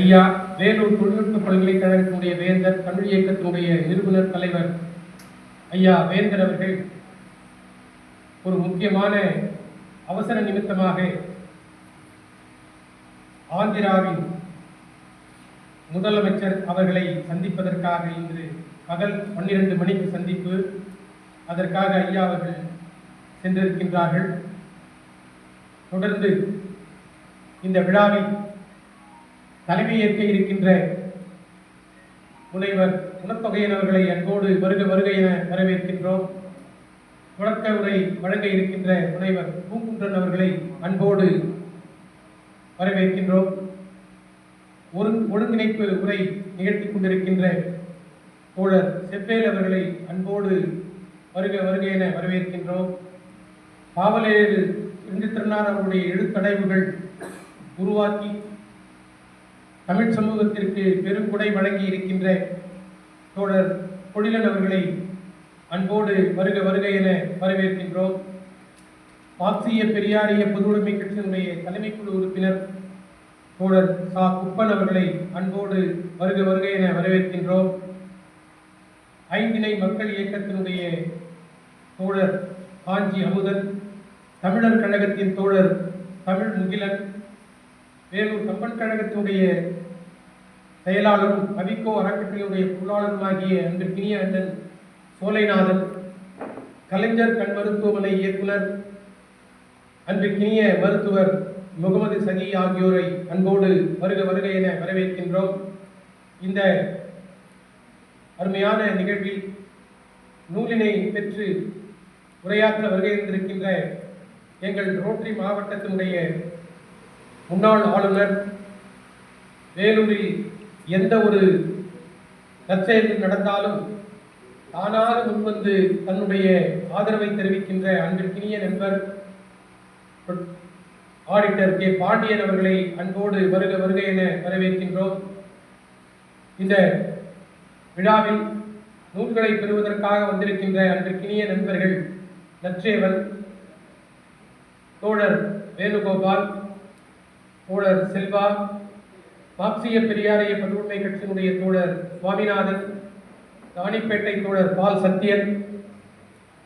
ஐயா வேலூர் தொழில்நுட்ப பல்கலைக்கழகத்தினுடைய வேந்தர் தமிழ் இயக்கத்தினுடைய நிறுவனர் தலைவர் ஐயா வேந்தர் அவர்கள் ஒரு முக்கியமான அவசர நிமித்தமாக ஆந்திராவின் முதலமைச்சர் அவர்களை சந்திப்பதற்காக இன்று பகல் பன்னிரண்டு மணிக்கு சந்திப்பு. அதற்காக ஐயா அவர்கள் சென்றிருக்கின்றார்கள். தொடர்ந்து இந்த விழாவில் தலைமையேற்க இருக்கின்ற முனைவர் குணத்தொகையன் அவர்களை அன்போடு வருக வருக என வரவேற்கின்றோம். தொடக்க உரை வழங்க இருக்கின்ற முனைவர் பூங்குன்றன் அவர்களை அன்போடு வரவேற்கின்றோம். ஒரு ஒருங்கிணைப்பு உரை நிகழ்த்தி கொண்டிருக்கின்ற தோழர் செப்பேல் அவர்களை அன்போடு வருக வருக என வரவேற்கின்றோம். பாவலேறு திருநாள் அவருடைய எழுத்தடைவுகள் உருவாக்கி தமிழ் சமூகத்திற்கு பெருங்குடை வழங்கி இருக்கின்ற தோழர் பொழிலன் அவர்களை அன்போடு வருக வருக என வரவேற்கின்றோம். மார்க்சிய பெரியாரிய பொதுவுடைமை கட்சியினுடைய தலைமைக்குழு உறுப்பினர் தோழர் சா. குப்பன் அவர்களை அன்போடு வருக வருக என வரவேற்கின்றோம். ஐந்திணை மக்கள் இயக்கத்தினுடைய தோழர் காஞ்சி அமுதன் தமிழர் கழகத்தின் தோழர் தமிழ் முகிலன் வேலூர் கம்பன் கழகத்தினுடைய செயலாளரும் அவிக்கோ அறக்கட்டளையுடைய பொருளாளருமாகிய அன்பிற்கினிய அண்ணன் சோலைநாதன் கலைஞர் கண் மருத்துவமனை இயக்குனர் அன்பிற்கினிய மருத்துவர் முகமது சகி ஆகியோரை அன்போடு வருக வருக என வரவேற்கின்றோம். இந்த அருமையான நிகழ்வில் நூலினை பெற்று உரையாற்ற வருகை இருந்திருக்கின்ற எங்கள் ரோட்டரி மாவட்டத்தினுடைய முன்னாள் ஆளுநர் வேலூரில் எந்த ஒரு நற்செயல் நடந்தாலும் தானாக முன்வந்து தன்னுடைய ஆதரவை தெரிவிக்கின்ற அன்பிற்கினிய நண்பர் ஆடிட்டர் கே. பாண்டியன் அவர்களை அன்போடு வருக வருக என வரவேற்கின்றோம். இந்த விழாவில் நூல்களை பெறுவதற்காக வந்திருக்கின்ற அன்பிற்கினிய நண்பர்கள் நற்றேவன் தோழர் வேணுகோபால் தோழர் செல்வா மார்க்சிய பெரியாரிய பல்லுரிமை கட்சியினுடைய தோழர் சுவாமிநாதன் ராணிப்பேட்டை தோழர் பால் சத்யன்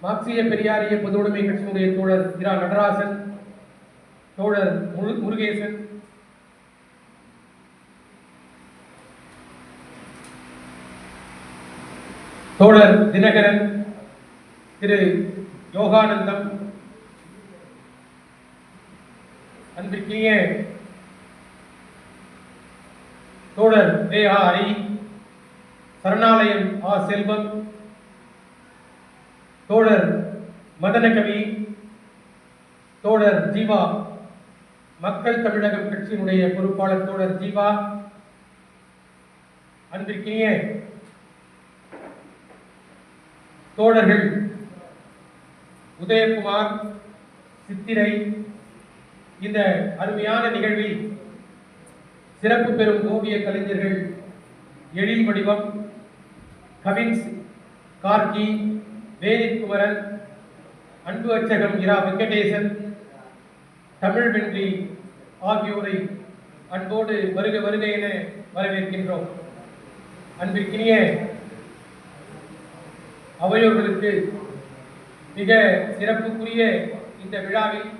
மார்க்சிய பெரியாரிய பொதுவுடைமை கட்சியினுடைய தோழர் இரா நடராசன் தோழர் முரு- முருகேசன். தோழர் தினகரன் திரு யோகானந்தம் அன்பிற்கினிய தோழர் ஏ ஆ ஹரி சரணாலயம் ஆ செல்வம். தோழர் மதனகவி தோழர் ஜீவா. மக்கள் தமிழகம் கட்சியினுடைய பொறுப்பாளர் தோழர் ஜீவா. அன்பிற்கினிய தோழர்கள் உதயகுமார் சித்திரை இந்த அருமையான நிகழ்வில் சிறப்பு பெறும் ஓவிய கலைஞர்கள் எழில் வடிவம் கவின்ஸ் கார்கி வேதிக் குமரன் அன்பு அச்சகம் இரா வெங்கடேசன் தமிழ் வென்றி ஆகியோரை அன்போடு வருக வருக என வரவேற்கின்றோம். அன்பிற்கினிய அவையோர்களுக்கு மிக சிறப்புக்குரிய இந்த விழாவில்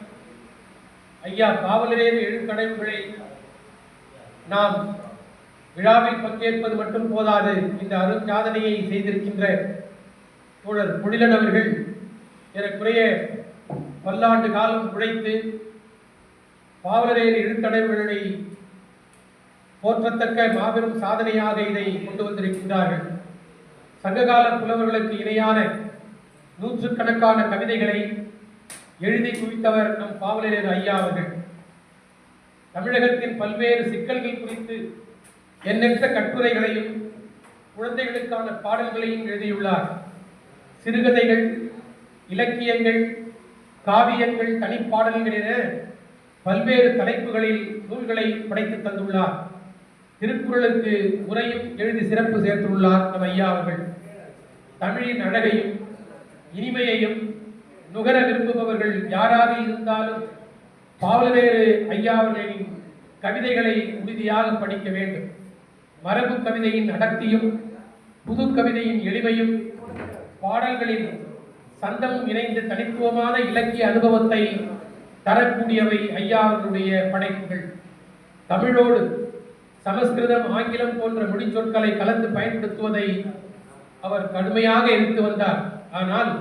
ஐயா காவலரேறு எழுக்கடைவுகளை நாம் விழாவில் பங்கேற்பது மட்டும் போதாது இந்த அருஞ்சாதனையை செய்திருக்கின்ற தோழர் பொழிலன் அவர்கள் ஏறக்குறைய பல்லாண்டு காலம் உழைத்து பாவலரேறு எழுத்தடைவுகளை போற்றத்தக்க மாபெரும் சாதனையாக இதை கொண்டு வந்திருக்கின்றார்கள். சங்ககால புலவர்களுக்கு இணையான நூற்றுக்கணக்கான கவிதைகளை எழுதி குவித்தவர் நம் பாவலரேறு ஐயா அவர்கள். தமிழகத்தின் பல்வேறு சிக்கல்கள் குறித்து எண்ணற்ற கட்டுரைகளையும் குழந்தைகளுக்கான பாடல்களையும் எழுதியுள்ளார். சிறுகதைகள் இலக்கியங்கள் காவியங்கள் தனிப்பாடல்கள் என பல்வேறு தலைப்புகளில் நூல்களை படைத்து தந்துள்ளார். திருக்குறளுக்கு உரையும் எழுதி சிறப்பு சேர்த்துள்ளார் நம் ஐயா அவர்கள். தமிழின் அழகையும் இனிமையையும் நுகர விரும்புபவர்கள் யாராக இருந்தாலும் பாவலவேறு ஐயா அவர்களின் கவிதைகளை உறுதியாக படிக்க வேண்டும். மரபு கவிதையின் அடர்த்தியும் புது கவிதையின் எளிமையும் பாடல்களின் சந்தமும் இணைந்து தனித்துவமான இலக்கிய அனுபவத்தை தரக்கூடியவை ஐயா அவர்களுடைய படைப்புகள். தமிழோடு சமஸ்கிருதம் ஆங்கிலம் போன்ற மொழிச்சொற்களை கலந்து பயன்படுத்துவதை அவர் கடுமையாக எதிர்த்து வந்தார். ஆனால்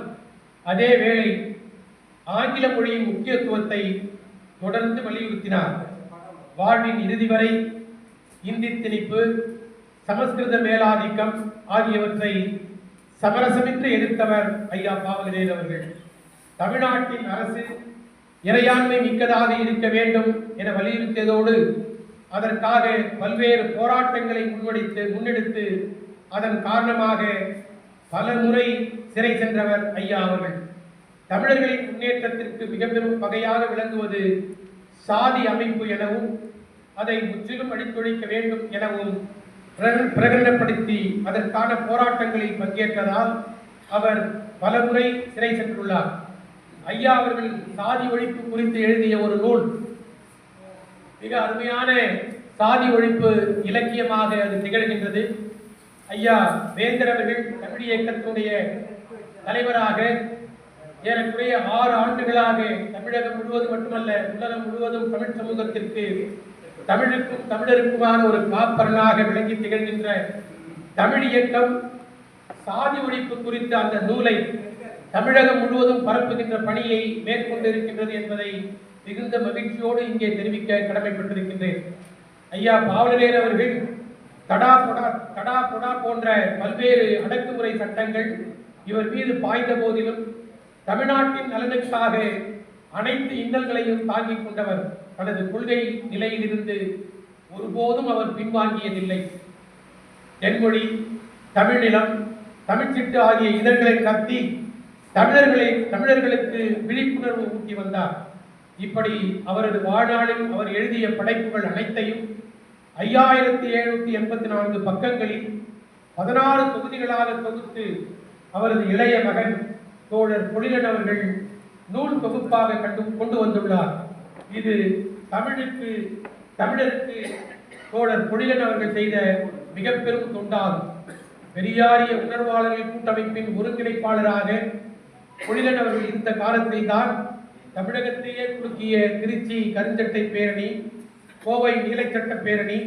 அதே வேளை ஆங்கில மொழியின் முக்கியத்துவத்தை தொடர்ந்து வலியுறுத்தினார். வாழ்வின் இறுதி வரை இந்தி திணிப்பு சமஸ்கிருத மேலாதிக்கம் ஆகியவற்றை சமரசமின்றி எதிர்த்தவர் ஐயா பாவலரேர் அவர்கள். தமிழ்நாட்டின் அரசு இறையாண்மை மிக்கதாக இருக்க வேண்டும் என வலியுறுத்தியதோடு அதற்காக பல்வேறு போராட்டங்களை முன்வடித்து முன்னெடுத்து அதன் காரணமாக பல முறை சிறை சென்றவர் ஐயா அவர்கள். தமிழர்களின் முன்னேற்றத்திற்கு மிக பெரும் வகையாக விளங்குவது சாதி அமைப்பு எனவும் அதை முற்றிலும் அடித்தொழிக்க வேண்டும் எனவும் பிரகடனப்படுத்தி அதற்கான போராட்டங்களில் பங்கேற்றதால் அவர் பலமுறை சிறை சென்றுள்ளார். ஐயா அவர்கள் சாதி ஒழிப்பு குறித்து எழுதிய ஒரு நூல். மிக அருமையான சாதி ஒழிப்பு இலக்கியமாக அது திகழ்கின்றது. ஐயா வேந்தர் அவர்கள் தமிழ் இயக்கத்துடைய தலைவராக ஏறக்குறைய ஆறு ஆண்டுகளாக தமிழகம் முழுவதும் மட்டுமல்ல உலகம் முழுவதும் தமிழ் சமூகத்திற்கு தமிழுக்கும் தமிழருக்குமான ஒரு காப்பரனாக விளங்கி திகழ்கின்ற தமிழ் இயக்கம் சாதி ஒழிப்பு குறித்த அந்த நூலை தமிழகம் முழுவதும் பரப்புகின்ற பணியை மேற்கொண்டிருக்கின்றது என்பதை மிகுந்த மகிழ்ச்சியோடு இங்கே தெரிவிக்க கடமைப்பட்டிருக்கின்றேன். ஐயா பாவலரேர் அவர்கள் தடா பொடா தடா பொடா போன்ற பல்வேறு அடக்குமுறை சட்டங்கள் இவர் மீது பாய்ந்த போதிலும் தமிழ்நாட்டின் நலனுக்காக அனைத்து இன்னல்களையும் தாங்கிக் கொண்டவர் தனது கொள்கை நிலையிலிருந்து ஒருபோதும் அவர் பின்வாங்கியதில்லை. தென்மொழி தமிழ்நிலம் தமிழ்ச்சிட்டு ஆகிய இதழ்களை நடத்தி தமிழர்களை தமிழர்களுக்கு விழிப்புணர்வு ஊட்டி வந்தார். இப்படி அவரது வாழ்நாளில் அவர் எழுதிய படைப்புகள் அனைத்தையும் ஐயாயிரத்தி எழுநூத்தி எண்பத்தி நான்கு பக்கங்களில் பதினாறு தொகுதிகளாக தொகுத்து அவரது இளைய மகன் தோழர் பொழிலன் அவர்கள் நூல் தொகுப்பாக கண்டு கொண்டு வந்துள்ளார். இது தமிழுக்கு தமிழருக்கு தோழர் பொழிலன் அவர்கள் செய்த மிக பெரும் தொண்டாகும். பெரியாரிய உணர்வாளர்கள் கூட்டமைப்பின் ஒருங்கிணைப்பாளராக பொழிலன் அவர்கள் இருந்த காலத்தில் தான் தமிழகத்தையே குறுக்கிய திருச்சி கருஞ்சட்டை பேரணி கோவை நீலச்சட்ட பேரணி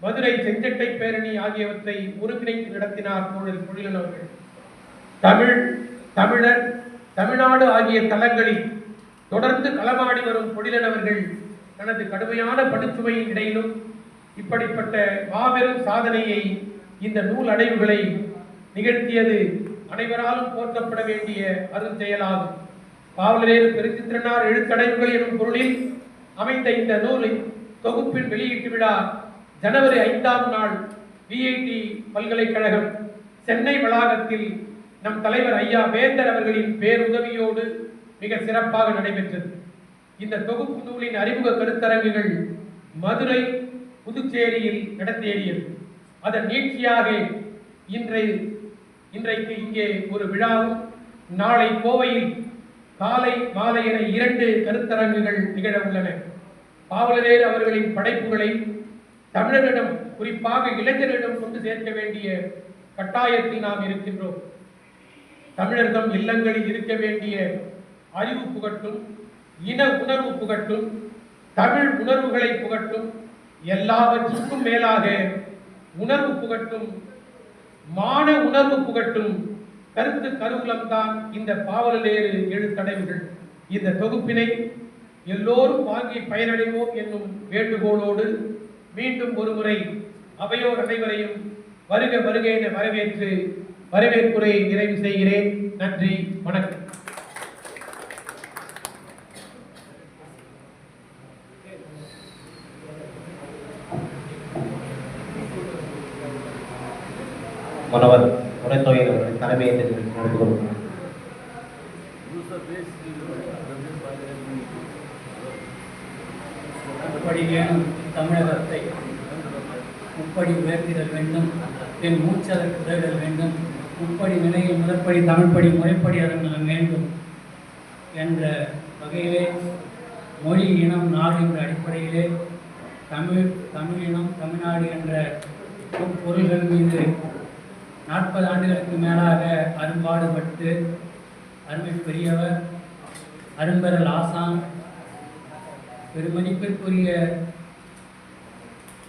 மதுரை செஞ்சட்டை பேரணி ஆகியவற்றை ஒருங்கிணைத்து நடத்தினார் தோழர் பொழிலன் அவர்கள். தமிழ் தமிழர் தமிழ்நாடு ஆகிய தளங்களில் தொடர்ந்து களமாடி வரும் பொழிலன் தனது கடுமையான பணிச்சுமையின் இடையிலும் இப்படிப்பட்ட மாபெரும் சாதனையை இந்த நூல் அடைவுகளை நிகழ்த்தியது அனைவராலும் போற்றப்பட வேண்டிய அருஞ்செயலாகும் பாவலரேறு பெருச்சித்திரனார் எழுத்தடைவுகள் எனும் பொருளில் அமைந்த இந்த நூலை தொகுப்பின் வெளியீட்டு விழா ஜனவரி ஐந்தாம் நாள் விஐடி பல்கலைக்கழகம் சென்னை வளாகத்தில் நம் தலைவர் ஐயா வேந்தர் அவர்களின் பேருதவியோடு மிக சிறப்பாக நடைபெற்றது. இந்த தொகுப்பு நூலின் அறிமுக கருத்தரங்குகள் மதுரை புதுச்சேரியில் நடத்தேறியது அதன் நீட்சியாக இன்றை இன்றைக்கு இங்கே ஒரு விழாவும் நாளை கோவையில் காலை மாலை என இரண்டு கருத்தரங்குகள் நிகழ உள்ளன. பாவலரேர் அவர்களின் படைப்புகளை தமிழரிடம் குறிப்பாக இளைஞரிடம் கொண்டு சேர்க்க வேண்டிய கட்டாயத்தில் நாம் இருக்கின்றோம். தமிழர்தம் இல்லங்களில் இருக்க வேண்டிய அறிவு புகட்டும் இன உணர்வு புகட்டும் தமிழ் உணர்வுகளை புகட்டும் எல்லாவற்றுக்கும் மேலாக உணர்வு புகட்டும் மான உணர்வு புகட்டும் கருத்து கருவூலம்தான் இந்த பாவலேறு எழுத்தடைவுகள். இந்த தொகுப்பினை எல்லோரும் வாங்கி பயனடைவோம் என்னும் வேண்டுகோளோடு மீண்டும் ஒருமுறை அவையோர் அனைவரையும் வருக வருக என வரவேற்று வரவேற்புரையை நிறைவு செய்கிறேன். நன்றி. வணக்கம். மாணவர் உரைத்தொகை அவர்கள் தலைமையை நடந்து கொள்கிறார் தமிழகத்தை முப்படி உயர்த்திடல் வேண்டும் என் மூச்சதற்கு உதவிடல் வேண்டும். முப்படி நிலையில் முதற்படி தமிழ்ப்படி முறைப்படி அரங்கலம் வேண்டும் என்ற வகையிலே மொழி இனம் நாடு என்ற அடிப்படையிலே தமிழ் தமிழினம் தமிழ்நாடு என்ற பொருள்கள் மீது நாற்பது ஆண்டுகளுக்கு மேலாக அரும்பாடுபட்டு அருமை பெரியவர் அரும்பெறல் ஆசான் பெருமதிப்பிற்குரிய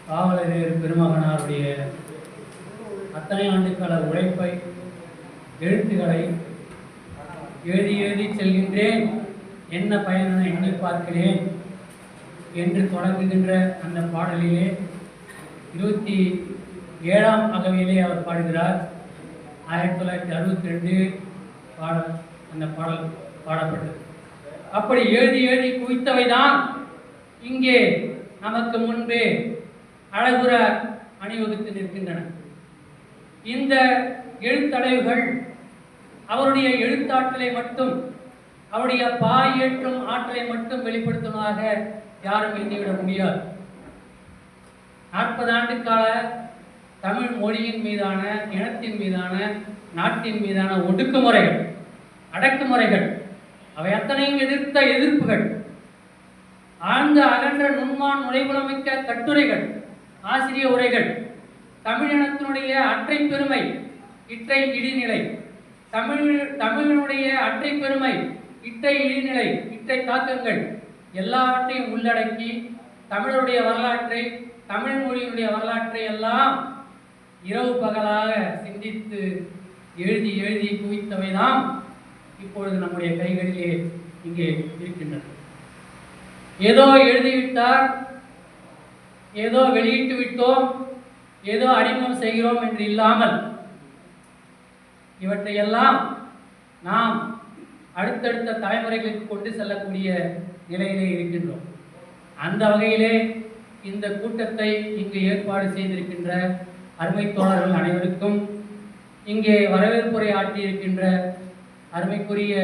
காவலர் பெருமகனாருடைய அத்தனை ஆண்டுக்கால உழைப்பை எழுத்துக்களை எழுதி எழுதி செல்கின்றேன். என்ன பயன் எண்ணி பார்க்கிறேன் என்று தொடங்குகின்ற அந்த பாடலிலே இருபத்தி ஏழாம் அகவையிலே அவர் பாடுகிறார். ஆயிரத்தி தொள்ளாயிரத்தி அறுபத்தி ரெண்டு பாடல் அந்த பாடல் பாடப்பட்டது. அப்படி எழுதி எழுதி குவித்தவைதான் இங்கே நமக்கு முன்பே அழகுற அணிவகுத்து நிற்கின்றன. இந்த எழுத்தடைவுகள் அவருடைய எழுத்தாற்றலை மட்டும் அவருடைய பாயேற்றும் ஆற்றலை மட்டும் வெளிப்படுத்துவதாக யாரும் எண்ணிவிட முடியாது. நாற்பது ஆண்டு கால தமிழ் மொழியின் மீதான இனத்தின் மீதான நாட்டின் மீதான ஒடுக்குமுறைகள் அடக்குமுறைகள் அவை அத்தனையும் எதிர்த்த எதிர்ப்புகள் ஆழ்ந்த அகன்ற நுண்மான் நுழைவுலமிக்க கட்டுரைகள் ஆசிரிய உரைகள் தமிழினத்தினுடைய அற்றை பெருமை இற்றை இடிநிலை தமிழ் தமிழினுடைய அட்டை பெருமை இட்டை இழிநிலை இட்டை தாக்கங்கள் எல்லாவற்றையும் உள்ளடக்கி தமிழருடைய வரலாற்றை தமிழ் மொழியினுடைய வரலாற்றை எல்லாம் இரவு பகலாக சிந்தித்து எழுதி எழுதி குவித்தவைதான் இப்பொழுது நம்முடைய கைகளிலே இங்கே இருக்கின்றன ஏதோ எழுதிவிட்டார் ஏதோ வெளியிட்டு விட்டோம் ஏதோ அறிமுகம் செய்கிறோம் என்று இல்லாமல் இவற்றையெல்லாம் நாம் அடுத்தடுத்த தலைமுறைகளுக்கு கொண்டு செல்லக்கூடிய நிலையிலே இருக்கின்றோம். அந்த வகையிலே இந்த கூட்டத்தை இங்கு ஏற்பாடு செய்திருக்கின்ற அருமை தோழர்கள் அனைவருக்கும் இங்கே வரவேற்புரை ஆற்றியிருக்கின்ற அருமைக்குரிய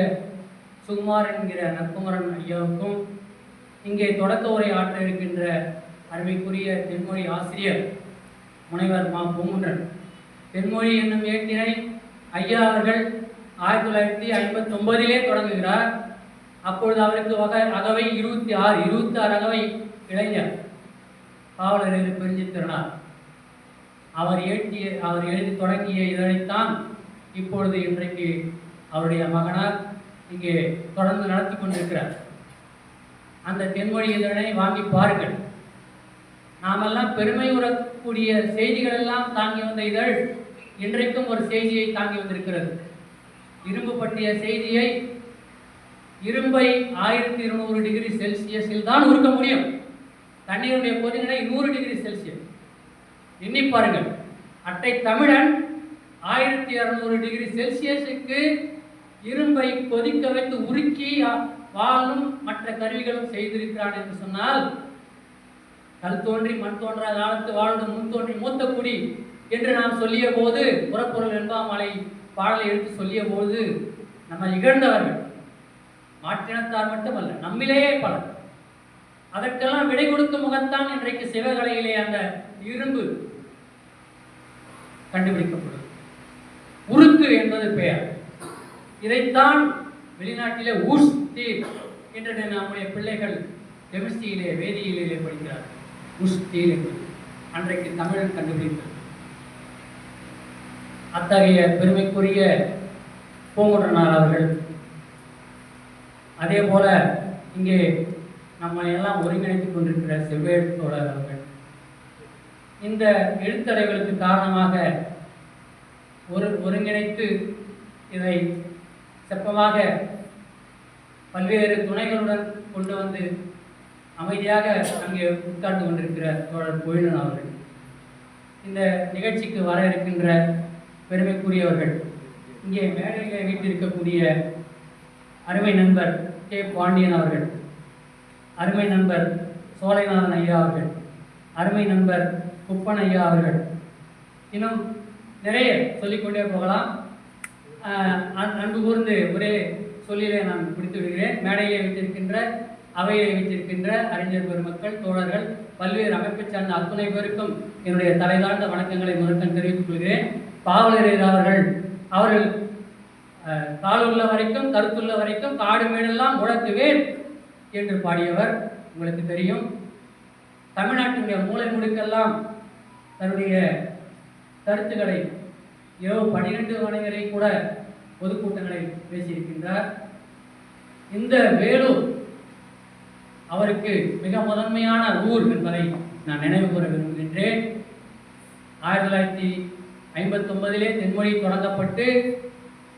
சுகுமார் என்கிற நற்குமரன் ஐயாவுக்கும் இங்கே தொடக்க உரை ஆற்ற இருக்கின்ற அருமைக்குரிய தென்மொழி ஆசிரியர் முனைவர் மா பொங்குன்றன். தென்மொழி என்னும் ஏட்டினை ஐயா அவர்கள் ஆயிரத்தி தொள்ளாயிரத்தி ஐம்பத்தி ஒன்பதிலே தொடங்குகிறார். அப்பொழுது அவருக்கு வகை அகவை இருபத்தி ஆறு இருபத்தி ஆறு அகவை இளைஞர் காவலர் பெருஞ்சித்திரனார் அவர் ஏற்றிய அவர் எழுதி தொடங்கிய இதழைத்தான் இப்பொழுது இன்றைக்கு அவருடைய மகனார் இங்கே தொடர்ந்து நடத்தி கொண்டிருக்கிறார். அந்த தென்மொழி இதழை வாங்கி பாருங்கள். நாமெல்லாம் பெருமை உறக்கூடிய செய்திகளெல்லாம் தாங்கி வந்த இதழ். இன்றைக்கும் ஒரு செய்தியை தாங்கி வந்திருக்கிறது. இரும்பு பற்றிய செய்தியை இரும்பை ஆயிரத்தி இருநூறு டிகிரி செல்சியஸில் தான் உருக்க முடியும். தண்ணீருடைய கொதிநிலை நூறு டிகிரி செல்சியஸ். எண்ணி பாருங்கள். அட்டை தமிழன் ஆயிரத்தி இரநூறு டிகிரி செல்சியஸுக்கு இரும்பை கொதிக்க வைத்து உருக்கி வாழும் மற்ற கருவிகளும் செய்திருக்கிறான் என்று சொன்னால் கல் தோன்றி மண் தோன்றா காலத்து வாழ்ந்து முன் தோன்றி மூத்த குடி என்று நாம் சொல்லிய போது புறப்பொருள் வெண்பாமலை பாடலை எடுத்து சொல்லிய போது நம்ம இகழ்ந்தவர்கள் மாற்றினத்தார் மட்டுமல்ல நம்மிலேயே பலர். அதற்கெல்லாம் விடை கொடுக்கும் முகத்தான் இன்றைக்கு சிவகலையிலே அந்த இரும்பு கண்டுபிடிக்கப்படும் உருக்கு என்பது பெயர். இதைத்தான் வெளிநாட்டிலே ஊஸ் தீர் என்று நம்முடைய பிள்ளைகள் கெமிஸ்ட்ரியிலே வேதியியலிலே படிக்கிறார் உஸ் தீர் என்பது அன்றைக்கு தமிழன் கண்டுபிடித்தது. அத்தகைய பெருமைக்குரிய பூங்குன்றனார் அவர்கள். அதே போல இங்கே நம்ம எல்லாம் ஒருங்கிணைத்துக் கொண்டிருக்கிற செவ்வேடு தோழர் அவர்கள். இந்த எழுத்தடைகளுக்கு காரணமாக ஒரு ஒருங்கிணைத்து இதை செப்பமாக பல்வேறு துணைகளுடன் கொண்டு வந்து அமைதியாக அங்கே உட்கார்ந்து கொண்டிருக்கிற தோழர் கோயிலன் அவர்கள். இந்த நிகழ்ச்சிக்கு வர இருக்கின்ற பெருமைக்குரியவர்கள். இங்கே மேடையில் வீட்டிருக்கக்கூடிய அருமை நண்பர் கே. பாண்டியன் அவர்கள் அருமை நண்பர் சோலைநாதன் ஐயா அவர்கள் அருமை நண்பர் குப்பன் ஐயா அவர்கள். இன்னும் நிறைய சொல்லிக்கொண்டே போகலாம். அன்பு கூர்ந்து ஒரே சொல்லிலே நான் பிடித்து விடுகிறேன் மேடையை வைத்திருக்கின்ற அவையை வைத்திருக்கின்ற அறிஞர் பெருமக்கள் தோழர்கள் பல்வேறு அமைப்பை சார்ந்த அத்துணை பேருக்கும் என்னுடைய தலைதாழ்ந்த வணக்கங்களை முதற்கண் தெரிவித்துக் கொள்கிறேன். பாவலரேர் அவர்கள் அவர்கள் காலுள்ள வரைக்கும் கருத்துள்ள வரைக்கும் காடு மேடெல்லாம் முழக்குவேன் என்று பாடியவர் உங்களுக்கு தெரியும். தமிழ்நாட்டினுடைய மூளை முடுக்கெல்லாம் தன்னுடைய கருத்துக்களை இரவு பன்னிரெண்டு மணி கூட பொதுக்கூட்டங்களை பேசியிருக்கின்றார். இந்த வேலூர் அவருக்கு மிக முதன்மையான ஊர் என்பதை நான் நினைவு கூற விரும்புகின்றேன். ஆயிரத்தி தொள்ளாயிரத்தி ஐம்பத்தொன்பதிலே தென்மொழி தொடங்கப்பட்டு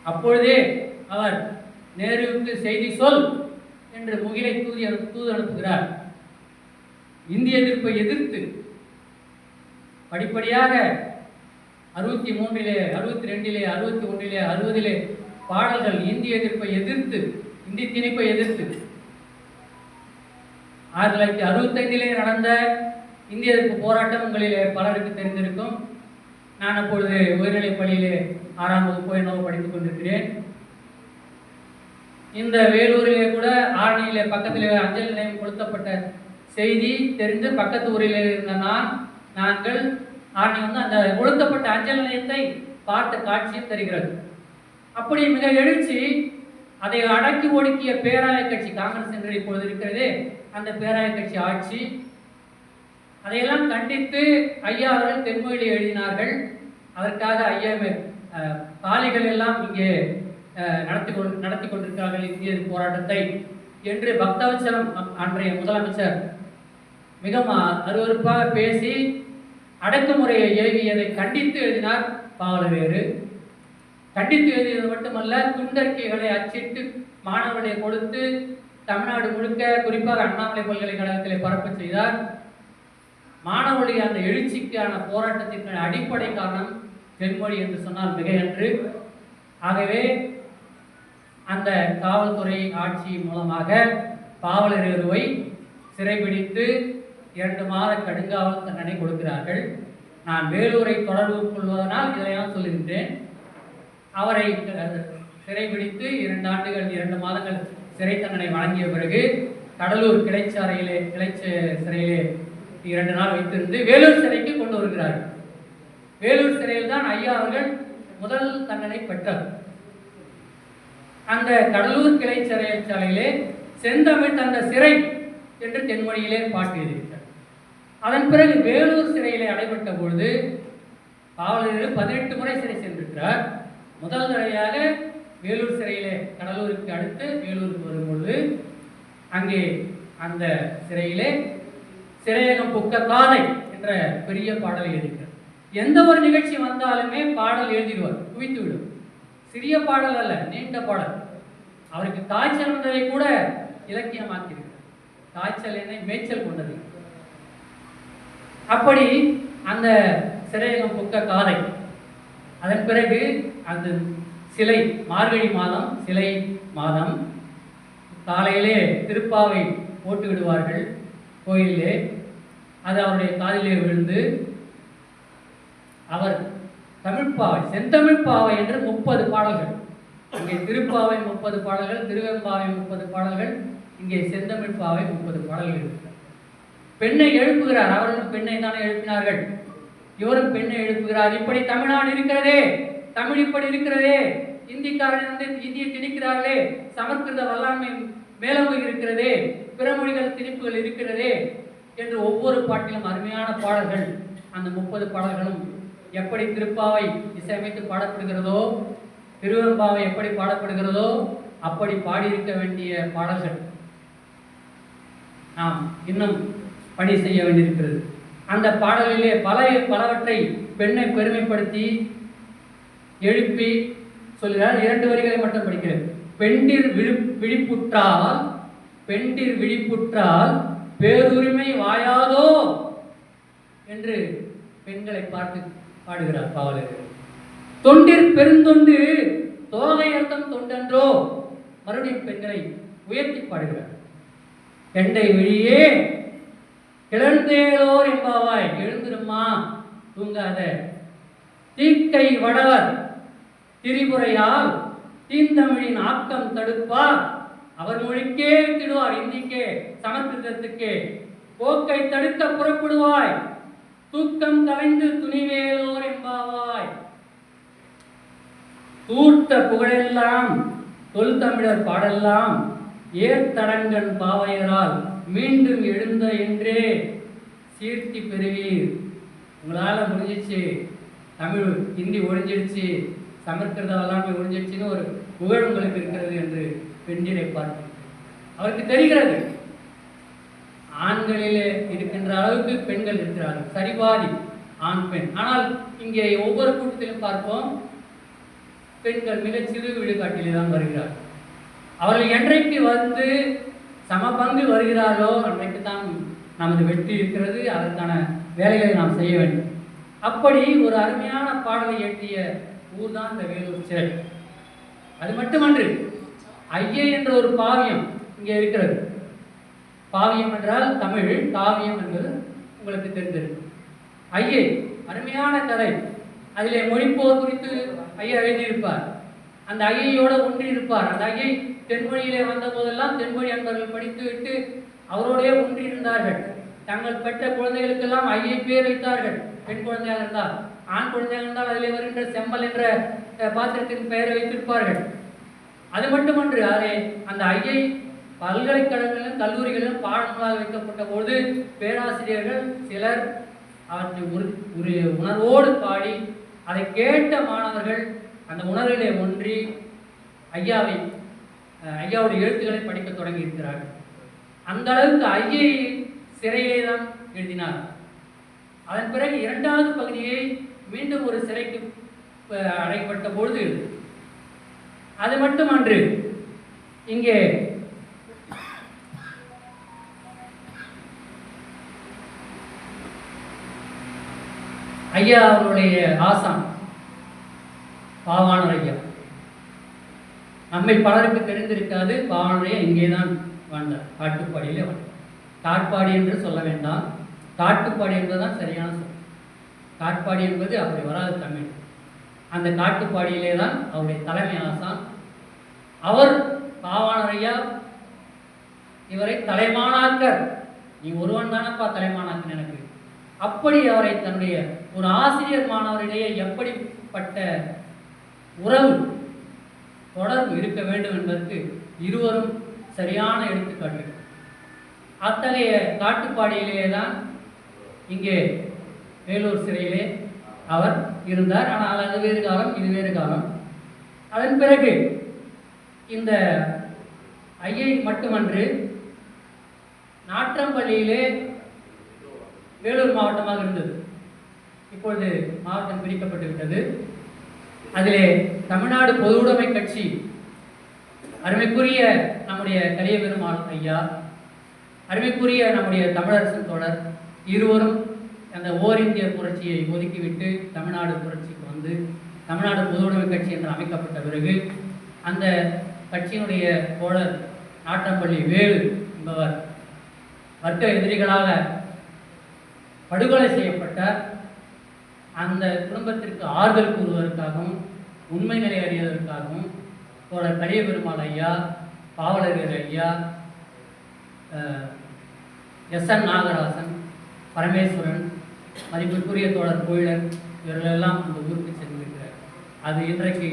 அப்பொழுதே அவர் நேருவுக்கு செய்தி சொல் என்று முகிலை தூதி தூது அனுப்புகிறார். இந்திய எதிர்ப்பை எதிர்த்து படிப்படியாக அறுபத்தி மூன்றிலே அறுபத்தி ரெண்டிலே அறுபத்தி ஒன்றிலே அறுபதிலே பாடல்கள் இந்திய எதிர்ப்பை எதிர்த்து இந்தி திணிப்பை எதிர்த்து ஆயிரத்தி தொள்ளாயிரத்தி அறுபத்தைந்திலே நடந்த இந்திய எதிர்ப்பு போராட்டம் உங்களிலே பலருக்கு தெரிந்திருக்கும். நான் அப்பொழுது உயர்நிலைப் பள்ளியிலே ஆறாம் வகுப்பு என்னவோ படித்துக் கொண்டிருக்கிறேன். இந்த வேலூரிலே கூட ஆரணியிலே பக்கத்திலே அஞ்சல் நிலையம் கொளுத்தப்பட்ட செய்தி தெரிந்து பக்கத்து ஊரில் இருந்த நான் நாங்கள் ஆரணி வந்து அந்த கொளுத்தப்பட்ட அஞ்சல் நிலையத்தை பார்த்த காட்சியும் தருகிறது. அப்படி மிக எழுச்சி அதை அடக்கி ஒடுக்கிய பேராய கட்சி காங்கிரஸ் என்று இப்பொழுது இருக்கிறதே அந்த பேராய கட்சி ஆட்சி. அதையெல்லாம் கண்டித்து ஐயா அவர்கள் தென்மொழியில் எழுதினார்கள். அதற்காக ஐயா பாலிகள் எல்லாம் இங்கே நடத்தி கொண்டு நடத்தி கொண்டிருக்கிறார்கள் இந்திய போராட்டத்தை என்று பக்தவச்சலம் அன்றைய முதலமைச்சர் மிக அருவறுப்பாக அருவருப்பாக பேசி அடக்குமுறையை ஏவியதை கண்டித்து எழுதினார் பாவலவேறு கண்டித்து எழுதியது மட்டுமல்ல துண்டறிக்கைகளை அச்சிட்டு மாணவர்களை கொடுத்து தமிழ்நாடு முழுக்க குறிப்பாக அண்ணாமலை பல்கலைக்கழகத்தில் பரப்பு செய்தார். மாணவர்களுடைய அந்த எழுச்சிக்கான போராட்டத்திற்கான அடிப்படை காரணம் தென்மொழி என்று சொன்னால் மிகையன்று. ஆகவே அந்த காவல்துறை ஆட்சி மூலமாக பாவலரேருவை சிறைபிடித்து இரண்டு மாத கடுங்காவல் தண்டனை கொடுக்கிறார்கள். நான் வேலூரை தொடர்பு கொள்வதனால் இதையெல்லாம் சொல்லுகின்றேன் அவரை சிறைபிடித்து இரண்டு ஆண்டுகள் இரண்டு மாதங்கள் சிறை தண்டனை வழங்கிய பிறகு கடலூர் கிளைச்சாறையிலே கிளைச்ச சிறையிலே இரண்டு நாள் வைத்திருந்து வேலூர் சிறைக்கு கொண்டு வருகிறார்கள். வேலூர் சிறையில் தான் ஐயா அவர்கள் முதல் தண்டனை பெற்றார். அந்த கடலூர் கிளை சிறைச்சாலையிலே செந்தமிழ் தந்த சிறை என்று தென்மொழியிலே பாட்டு எழுதியிருக்கிறார். அதன் பிறகு வேலூர் சிறையிலே அடைபட்ட பொழுது காவலர்கள் பதினெட்டு முறை சிறை சென்றிருக்கிறார். முதல் தடவையாக வேலூர் சிறையிலே கடலூருக்கு அடுத்து வேலூருக்கு வரும்பொழுது அங்கே அந்த சிறையிலே சிறையகம் புக்கத்தானை என்ற பெரிய பாடலை எழுதியிருக்கிறார். எந்த ஒரு நிகழ்ச்சி வந்தாலுமே பாடல் எழுதிடுவார் குவித்து விடும் சிறிய பாடல் அல்ல நீண்ட பாடல். அவருக்கு காய்ச்சல் வந்ததை கூட இலக்கியமாக்கியிருக்கிறார். காய்ச்சல் என்னை மேய்ச்சல் கொண்டது. அப்படி அந்த சிறையகம் புக்க காதை அதன் பிறகு அந்த சிலை மார்கழி மாதம் சிலை மாதம் காலையிலே திருப்பாவை போட்டு விடுவார்கள் கோயிலே அது அவருடைய காதிலே விழுந்து அவர் தமிழ்ப்பாவை செந்தமிழ்ப்பாவை என்று முப்பது பாடல்கள். இங்கே திருப்பாவை முப்பது பாடல்கள் திருவெம்பாவை முப்பது பாடல்கள் இங்கே செந்தமிழ்ப்பாவை முப்பது பாடல்கள் பெண்ணை எழுப்புகிறார் அவர்களும் பெண்ணை தானே எழுப்பினார்கள். இவரும் பெண்ணை எழுப்புகிறார். இப்படி தமிழ்நாடு இருக்கிறதே தமிழ் இப்படி இருக்கிறதே இந்திக்காரன் வந்து இந்தியை திணிக்கிறார்களே சமஸ்கிருத வல்லாண்மை மேலோங்கி இருக்கிறதே பிற மொழிகள் திணிப்புகள் இருக்கிறதே என்று ஒவ்வொரு பாட்டிலும் அருமையான பாடல்கள் அந்த முப்பது பாடல்களும் எப்படி திருப்பாவை இசையமைத்து பாடப்படுகிறதோ திருவெம்பாவை எப்படி பாடப்படுகிறதோ அப்படி பாடியிருக்க வேண்டிய பாடல்கள் நாம் இன்னும் பணி செய்ய வேண்டியிருக்கிறது. அந்த பாடலிலே பல பலவற்றை பெண்ணை பெருமைப்படுத்தி எழுப்பி சொல்கிறார். இரண்டு வரிகளை மட்டும் படிக்கிறேன். பெண்டிர் விழி விழிப்புற்றால் பெண்டிர் விழிப்புற்றால் பேருரிமை வாயாதோ? என்று பெண்களை பார்த்து பாடுகிறார் பாவலர். தொண்டிற் பெருந்தொண்டு தோகை அர்த்தம் தொண்டன்றோ? மறுபடியும் பெண்களை உயர்த்தி பாடுகிறார். எண்டை வெளியே கிளர்ந்தேலோர் என்பாவாய் எழுந்திருமா தூங்காத. தீக்கை வடவர் திரிபுரையால் தீந்தமிழின் ஆக்கம் தடுப்பார். அவர் மொழிக்கே திடுவார் இந்திக்கே சமஸ்கிருதத்துக்கே போக்கை தடுக்க புறப்படுவாய் தூக்கம் கலைந்து துணிவேலோர் என்பாவாய். தூர்த்த புகழெல்லாம் தொல்தமிழர் பாடெல்லாம் ஏர்த்தடங்கன் பாவையரால் மீண்டும் எழுந்த என்றே சீர்த்தி பெறுவீர். உங்களால் முடிஞ்சிச்சு. தமிழ் ஹிந்தி ஒழிஞ்சிடுச்சு சமஸ்கிருதம் எல்லாமே ஒழிஞ்சிடுச்சுன்னு ஒரு புகழ் உங்களுக்கு இருக்கிறது என்று பெண்டிரை பார்த்து அவருக்கு தெரிகிறது. ஆண்களிலே இருக்கின்ற அளவுக்கு பெண்கள் இருக்கிறார்கள். சரிபாதி ஆண் பெண். ஆனால் இங்கே ஒவ்வொரு கூட்டத்திலும் பார்ப்போம் பெண்கள் மிக சிறு விழுக்காட்டிலே தான் வருகிறார்கள். அவர்கள் என்றைக்கு வந்து சம பங்கு வருகிறார்களோ அன்றைக்கு தான் நமது வெற்றி இருக்கிறது. அதற்கான வேலைகளை நாம் செய்ய வேண்டும். அப்படி ஒரு அருமையான பாடலை இயற்றிய ஊர் தான் இந்த வேலூர் சிறை. அது மட்டுமன்று ஐயே என்ற ஒரு பாவியம் இங்கே இருக்கிறது. காவியம் என்றால் தமிழ் காவியம் என்பது உங்களுக்கு தெரிந்திருக்கும். ஐயே அருமையான கதை. அதிலே மொழிப்போர் குறித்து ஐயா எழுதியிருப்பார். அந்த ஐயையோடு ஒன்றி இருப்பார். அந்த ஐயை தென்மொழியிலே வந்த போதெல்லாம் தென்மொழி அன்பர்கள் படித்து விட்டு அவரோடே ஒன்றி இருந்தார்கள். தங்கள் பெற்ற குழந்தைகளுக்கெல்லாம் ஐயை பேர் வைத்தார்கள். பெண் குழந்தையாக இருந்தால் ஆண் குழந்தையாக இருந்தால் அதிலே வருகின்ற செம்மல் என்ற பாத்திரத்தின் பெயரை வைத்திருப்பார்கள். அது மட்டுமன்று அதை அந்த ஐயை பல்கலைக்கழகங்களிலும் கல்லூரிகளிலும் பாடங்களாக வைக்கப்பட்ட பொழுது பேராசிரியர்கள் சிலர் அவற்றை உரு ஒரு உணர்வோடு பாடி அதை கேட்ட மாணவர்கள் அந்த உணர்விலே ஒன்றி ஐயாவை ஐயாவுடைய எழுத்துக்களை படிக்க தொடங்கி இருக்கிறார்கள். அந்த அளவுக்கு ஐயை சிறையிலே தான் எழுதினார். அதன் பிறகு இரண்டாவது பகுதியை மீண்டும் ஒரு சிறைக்கு அஹ், அடைக்கப்பட்ட பொழுது அது மட்டுமன்று இங்கே ஐயா அவருடைய ஆசான் பாவாணர் ஐயா. நம்மை பலருக்கு தெரிந்திருக்காது பாவாணர் ஐயா இங்கே தான் வாழ்ந்தார். காட்டுப்பாடியிலே வாழ்ந்தார். காட்பாடி என்று சொல்ல வேண்டாம். காட்டுப்பாடி என்பதுதான் சரியான சொல். காட்பாடி என்பது அப்படி வராது தமிழ். அந்த காட்டுப்பாடியிலே தான் அவருடைய தலைமை ஆசான். அவர் பாவாணர் ஐயா இவரை தலைமானாக்கர். நீ ஒருவன் தானப்பா தலைமானாக்கன் எனக்கு அப்படி அவரை தன்னுடைய ஒரு ஆசிரியர் மாணவரிடையே எப்படிப்பட்ட உறவு தொடர்பு இருக்க வேண்டும் என்பதற்கு இருவரும் சரியான எடுத்துக்காட்டு அத்தகைய காட்டுப்பாடியிலேயே தான் இங்கே வேலூர் சிறையிலே அவர் இருந்தார். ஆனால் அது வேறு காலம் இது வேறு காலம். அதன் பிறகு இந்த ஐயை மட்டுமன்று நாற்றம்பள்ளியிலே வேலூர் மாவட்டமாக இருந்தது. இப்பொழுது மாவட்டம் பிரிக்கப்பட்டு விட்டது அதிலே தமிழ்நாடு பொதுவுடைமை கட்சி அருமைக்குரிய நம்முடைய கலிய பெருமாள் ஐயா அருமைக்குரிய நம்முடைய தமிழரசன் தோழர் இருவரும் அந்த ஓர் இந்திய புரட்சியை ஒதுக்கிவிட்டு தமிழ்நாடு புரட்சிக்கு வந்து தமிழ்நாடு பொதுவுடைமை கட்சி என்று அமைக்கப்பட்ட பிறகு அந்த கட்சியினுடைய தோழர் நாட்டம்பள்ளி வேலு என்பவர் வர்க்க எதிரிகளாக படுகொலை செய்யப்பட்டார். அந்த குடும்பத்திற்கு ஆறுதல் கூறுவதற்காகவும் உண்மை நிலை அறிவதற்காகவும் தோழர் கலிய பெருமாள் ஐயா பாவலர்கள் ஐயா எஸ் என் நாகராசன் பரமேஸ்வரன் மதிப்பிற்குரிய தோழர் கோயிலர் இவர்களெல்லாம் அந்த ஊருக்கு சென்றிருக்கிறார். அது இன்றைக்கு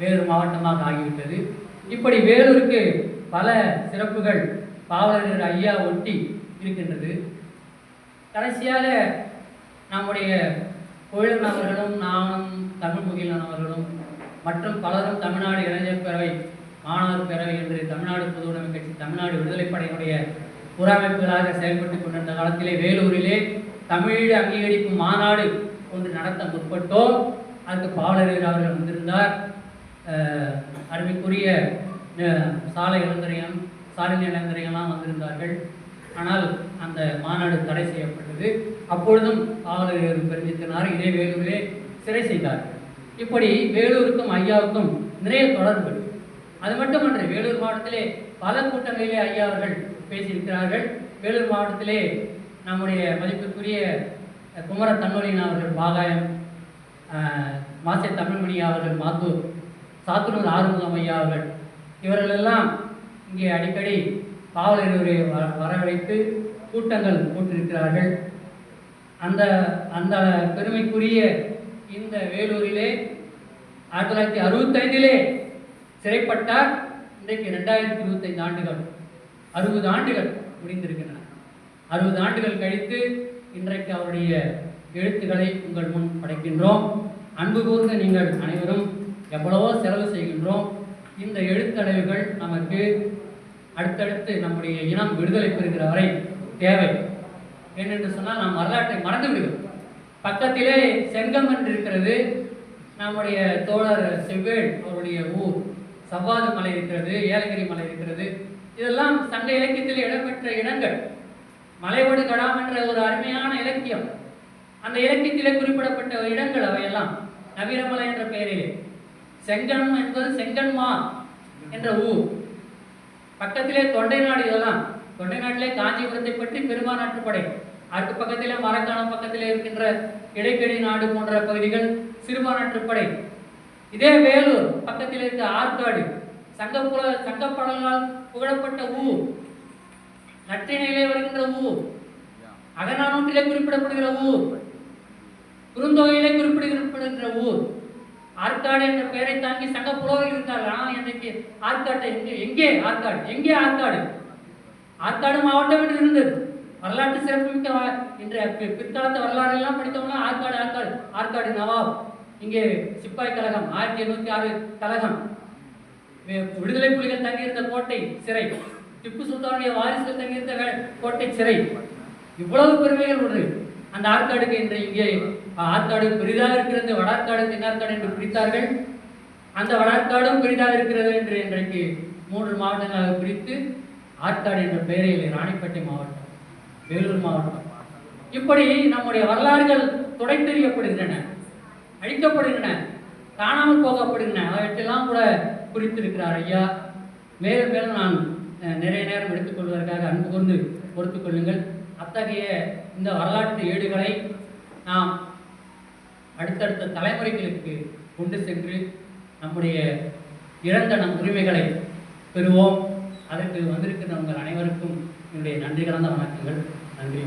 வேறு மாவட்டமாக ஆகிவிட்டது. இப்படி வேலூருக்கு பல சிறப்புகள் பாவலர் ஐயா ஒட்டி இருக்கின்றது. கடைசியாக நம்முடைய கோயிலன் அவர்களும் நானும் தமிழ் முகிலன் அவர்களும் மற்றும் பலரும் தமிழ்நாடு இளைஞர் பேரவை மாணவர் பேரவை என்று தமிழ்நாடு பொதுவுடைமை கட்சி தமிழ்நாடு விடுதலைப் படையினுடைய புறமைப்புகளாக செயல்பட்டு கொண்டிருந்த காலத்திலே வேலூரிலே தமிழ் அங்கீகரிப்பு மாநாடு ஒன்று நடத்த முற்பட்டோம். அதுக்கு பாவலரேர் அவர்கள் வந்திருந்தார். அருமைக்குரிய சாலை இளந்திரையம் சாலை இளந்திரையெல்லாம் வந்திருந்தார்கள். ஆனால் அந்த மாநாடு தடை செய்யப்பட்டது. அப்பொழுதும் காவலர் பெருமித்தினார் இதே வேலூரிலே சிறை செய்தார். இப்படி வேலூருக்கும் ஐயாவுக்கும் நிறைய தொடர்பு. அது மட்டுமன்று வேலூர் மாவட்டத்திலே பல கூட்டங்களிலே ஐயா அவர்கள் பேசியிருக்கிறார்கள். வேலூர் மாவட்டத்திலே நம்முடைய மதிப்பிற்குரிய குமர தன்னொழியன் அவர்கள் பாகாயம் மாசே தமிழ்மணி அவர்கள் மாத்தூர் சாத்தனூர் ஆறுமுகம் ஐயா அவர்கள் இவர்களெல்லாம் இங்கே அடிக்கடி காவலரை வ- வரவழைத்து கூட்டங்கள் போட்டிருக்கிறார்கள். அந்த அந்த பெருமைக்குரிய இந்த வேலூரிலே ஆயிரத்தி தொள்ளாயிரத்தி அறுபத்தைந்திலே சிறைப்பட்டார். இன்றைக்கு ரெண்டாயிரத்தி இருபத்தைந்து ஆண்டுகள் அறுபது ஆண்டுகள் முடிந்திருக்கின்றன. அறுபது ஆண்டுகள் கழித்து இன்றைக்கு அவருடைய எழுத்துக்களை உங்கள் முன் படைக்கின்றோம். அன்பு கூர்ந்த நீங்கள் அனைவரும் எவ்வளவோ செலவு செய்கின்றோம். இந்த எழுத்தடைவுகள் நமக்கு அடுத்தடுத்து நம்முடைய இனம் விடுதலை பெறுகிற வரை தேவை. ஏனென்று சொன்னால் நாம் வரலாற்றை மறந்து விடுகிறோம். பக்கத்திலே செங்கம் என்று இருக்கிறது நம்முடைய தோழர் செவ்வேல் அவருடைய ஊர். சவ்வாது மலை இருக்கிறது ஏலகிரி மலை இருக்கிறது. இதெல்லாம் சங்க இலக்கியத்தில் இடம்பெற்ற இடங்கள். மலையோடு கடாம் என்ற ஒரு அருமையான இலக்கியம். அந்த இலக்கியத்திலே குறிப்பிடப்பட்ட இடங்கள் அவையெல்லாம். நவீனமலை என்ற பெயரிலே. செங்கன் என்பது செங்கன்மா என்ற ஊர். பக்கத்திலே தொண்டை நாடு இதெல்லாம். தொண்டை நாட்டிலே காஞ்சிபுரத்தை பற்றி பெருமாநாட்டுப்படை அதுக்கு பக்கத்தில் மரக்காணம் பக்கத்தில் இருக்கின்ற இடைக்கடி நாடு போன்ற பகுதிகள் சிறுபான்மற்றுப்படை இதே வேலூர் பக்கத்தில் இருக்க ஆற்காடு சங்கப்புல சங்கப்படலால் புகழப்பட்ட ஊர் நற்றினையிலே வருகின்ற ஊ. அகநானூற்றிலே குறிப்பிடப்படுகிற ஊர் குறுந்தொகையிலே குறிப்பிடப்படுகின்ற ஊர் ஆற்காடு என்ற பெயரை தாங்கி சங்க புலவர்கள் இருக்கார்கள். ஆனால் இன்றைக்கு ஆற்காட்டை எங்கே எங்கே ஆற்காடு எங்கே ஆற்காடு? ஆற்காடு மாவட்டம் என்று இருந்தது. வரலாற்று சிறப்புமிக்க வ- இன்றைய பிற்காலத்து வரலாறு எல்லாம் படித்தோம்னா ஆற்காடு ஆற்காடு ஆற்காடு நவாப். இங்கே சிப்பாய் கழகம் ஆயிரத்தி எண்ணூத்தி ஆறு கழகம். விடுதலை புலிகள் தங்கியிருந்த கோட்டை சிறை. திப்பு சுல்தானுடைய வாரிசுகள் தங்கியிருந்த வே- கோட்டை சிறை. இவ்வளவு பெருமைகள் ஒன்று அந்த ஆற்காடுக்கு இன்று இங்கே ஆற்காடு பெரிதாக இருக்கிறது வடார்காடு தென்னார்காடு என்று பிரித்தார்கள். அந்த வடார்காடும் பெரிதாக இருக்கிறது என்று இன்றைக்கு மூன்று மாவட்டங்களாக பிரித்து ஆற்காடு என்ற பெயரில் ராணிப்பேட்டை மாவட்டம். வேலூர் மாவட்டம். இப்படி நம்முடைய வரலாறுகள் துடைத்தெறியப்படுகின்றன அழிக்கப்படுகின்றன காணாமல் போகப்படுகின்றன. அவற்றையெல்லாம் கூட குறித்திருக்கிறார் ஐயா. மேலும் மேலும் நான் நிறைய நேரம் எடுத்துக்கொள்வதற்காக அன்பு கொண்டு பொறுத்துக்கொள்ளுங்கள் அத்தகைய இந்த வரலாற்று ஏடுகளை நாம் அடுத்தடுத்த தலைமுறைகளுக்கு கொண்டு சென்று நம்முடைய இறந்த நம் உரிமைகளை பெறுவோம். அதற்கு வந்திருக்கிற உங்கள் அனைவருக்கும் என்னுடைய நன்றி கலந்த வணக்கங்கள். நன்றி.